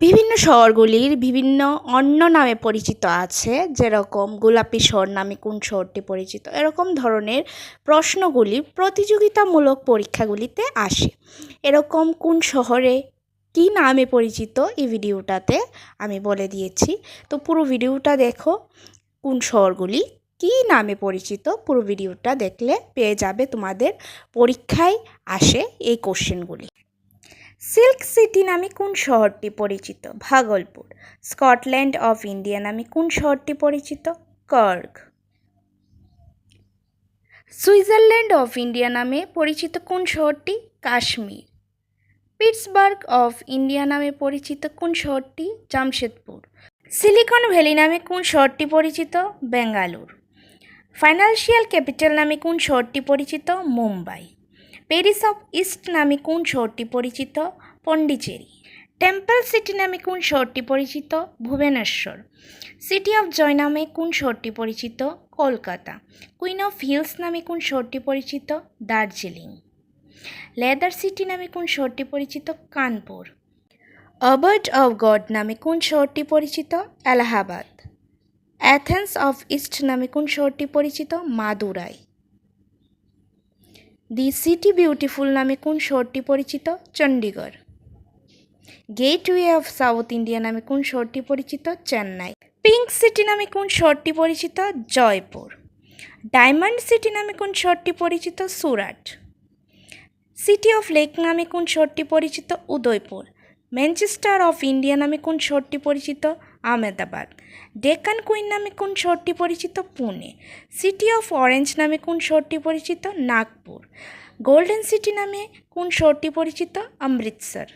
বিভিন্ন শহরগুলির বিভিন্ন অন্য নামে পরিচিত আছে, যেরকম গোলাপি শহর নামে কোন শহরটি পরিচিত, এরকম ধরনের প্রশ্নগুলি প্রতিযোগিতামূলক পরীক্ষাগুলিতে আসে। এরকম কোন শহরে কী নামে পরিচিত, এই ভিডিওটাতে আমি বলে দিয়েছি। তো পুরো ভিডিওটা দেখো, কোন শহরগুলি কী নামে পরিচিত, পুরো ভিডিওটা দেখলে পেয়ে যাবে তোমাদের পরীক্ষায় আসে এই কোশ্চেনগুলি সিল্ক সিটি নামে কোন শহরটি পরিচিত? ভাগলপুর, স্কটল্যান্ড অফ ইন্ডিয়া নামে কোন শহরটি পরিচিত? কর্গ সুইজারল্যান্ড অফ ইন্ডিয়া নামে পরিচিত কোন শহরটি? কাশ্মীর। পিটসবার্গ অফ ইন্ডিয়া নামে পরিচিত কোন শহরটি? জামশেদপুর। সিলিকন ভ্যালি নামে কোন শহরটি পরিচিত? বেঙ্গালুর। ফাইন্যান্সিয়াল ক্যাপিটাল নামে কোন শহরটি পরিচিত? মুম্বাই। প্যারিস অফ ইস্ট নামে কোন শহরটি পরিচিত? পন্ডিচেরি। টেম্পল সিটি নামে কোন শহরটি পরিচিত? ভুবনেশ্বর। সিটি অফ জয় নামে কোন শহরটি পরিচিত? কলকাতা। কুইন অফ হিলস নামে কোন শহরটি পরিচিত? দার্জিলিং। লেদার সিটি নামে কোন শহরটি পরিচিত? কানপুর। অবার্ড অফ গড নামে কোন শহরটি পরিচিত? এলাহাবাদ। অ্যাথেন্স অফ ইস্ট নামে কোন শহরটি পরিচিত? মাদুরাই। দি সিটি বিউটিফুল নামে কোন শহরটি পরিচিত? Chandigarh gateway of south India নামে কোন শহরটি পরিচিত? চেন্নাই। পিঙ্ক সিটি নামে কোন শহরটি পরিচিত? জয়পুর। ডায়মন্ড সিটি নামে কোন শহরটি পরিচিত? সুরাট। সিটি অফ লেক নামে কোন শহরটি পরিচিত? উদয়পুর। ম্যানচেস্টার অফ ইন্ডিয়া নামে কোন শহরটি পরিচিত? আহমেদাবাদ। ডেকান কুইন নামে কোন শহরটি পরিচিত? পুনে। সিটি অফ অরেঞ্জ নামে কোন শহরটি পরিচিত? নাগপুর। গোল্ডেন সিটি নামে কোন শহরটি পরিচিত? Amritsar.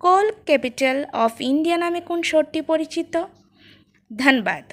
Coal capital of India নামে কোন শহরটি পরিচিত? ধনবাদ।